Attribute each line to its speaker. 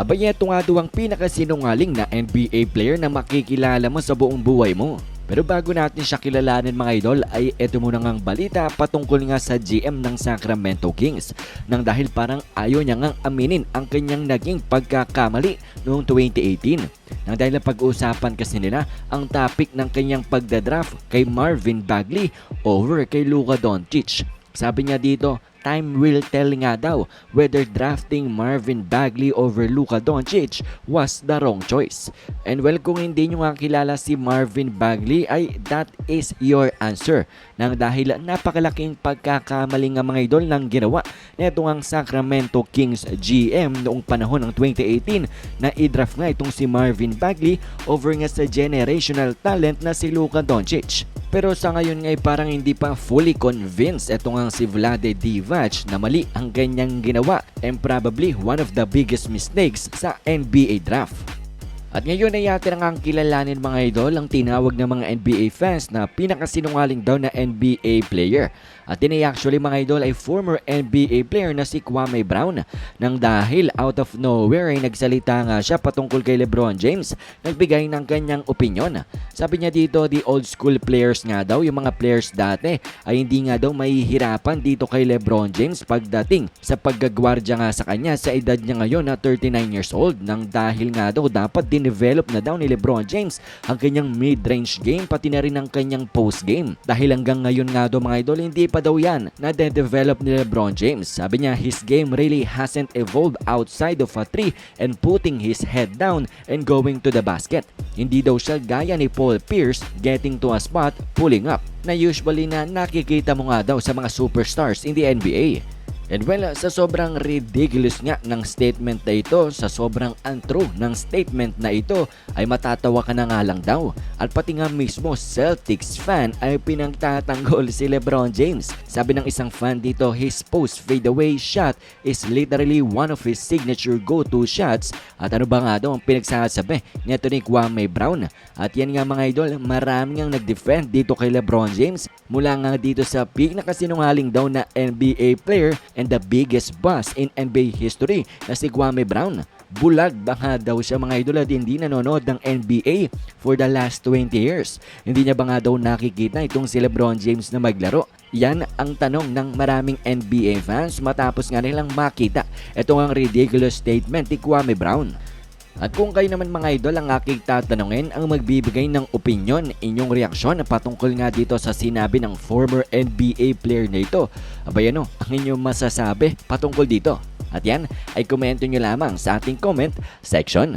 Speaker 1: Abay, ito nga daw ang pinakasinungaling na NBA player na makikilala mo sa buong buhay mo. Pero bago natin siya kilalanin mga idol ay eto muna ngang balita patungkol nga sa GM ng Sacramento Kings nang dahil parang ayaw niya ngang aminin ang kanyang naging pagkakamali noong 2018 nang dahil pag-uusapan kasi nila ang topic ng kanyang pagdadraft kay Marvin Bagley over kay Luka Doncic. Sabi niya dito, time will tell nga daw whether drafting Marvin Bagley over Luka Doncic was the wrong choice. And well, kung hindi nyo nga kilala si Marvin Bagley ay that is your answer. Nang dahil napakalaking pagkakamali nga mga idol ng ginawa nito ang Sacramento Kings GM noong panahon ng 2018 na i-draft nga itong si Marvin Bagley over nga sa generational talent na si Luka Doncic. Pero sa ngayon nga ay parang hindi pa fully convinced ito nga si Vlade Divac na mali ang ganyang ginawa and probably one of the biggest mistakes sa NBA draft. At ngayon ay yata na nga ang kilalanin mga idol ang tinawag ng mga NBA fans na pinakasinungaling daw na NBA player. At yun ay actually mga idol ay former NBA player na si Kwame Brown. Nang dahil out of nowhere ay nagsalita nga siya patungkol kay Lebron James, nagbigay ng kanyang opinion. Sabi niya dito, the old school players nga daw, yung mga players dati ay hindi nga daw mahihirapan dito kay Lebron James pagdating sa paggagwardya nga sa kanya sa edad niya ngayon na 39 years old. Nang dahil nga daw dapat dinevelop na daw ni Lebron James ang kanyang mid-range game pati na rin ang kanyang post game. Dahil hanggang ngayon nga daw mga idol hindi pa daw yan na de-develop ni Lebron James. Sabi niya his game really hasn't evolved outside of a three and putting his head down and going to the basket. Hindi daw siya gaya ni Paul Pierce getting to a spot, pulling up na usually na nakikita mo nga daw sa mga superstars in the NBA. And well, sa sobrang ridiculous nga ng statement na ito, sa sobrang untrue ng statement na ito, ay matatawa ka na nga lang daw. At pati nga mismo Celtics fan ay pinagtatanggol si Lebron James. Sabi ng isang fan dito, his post fadeaway shot is literally one of his signature go-to shots. At ano ba nga daw ang pinagsasabi nito ni Kwame Brown? At yan nga mga idol, marami nga nag-defend dito kay Lebron James mula nga dito sa pinakasinungaling daw na NBA player and the biggest boss in NBA history na si Kwame Brown. Bulag baka daw siya mga idol at hindi nanonood ng NBA for the last 20 years. Hindi niya ba nga daw nakikita itong si Lebron James na maglaro? Yan ang tanong ng maraming NBA fans matapos nga nilang makita ito ang ridiculous statement ni Kwame Brown. At kung kayo naman mga idol ang aking tatanungin ang magbibigay ng opinion, inyong reaksyon patungkol nga dito sa sinabi ng former NBA player na ito. Abay ano, ang inyong masasabi patungkol dito. At yan ay komento nyo lamang sa ating comment section.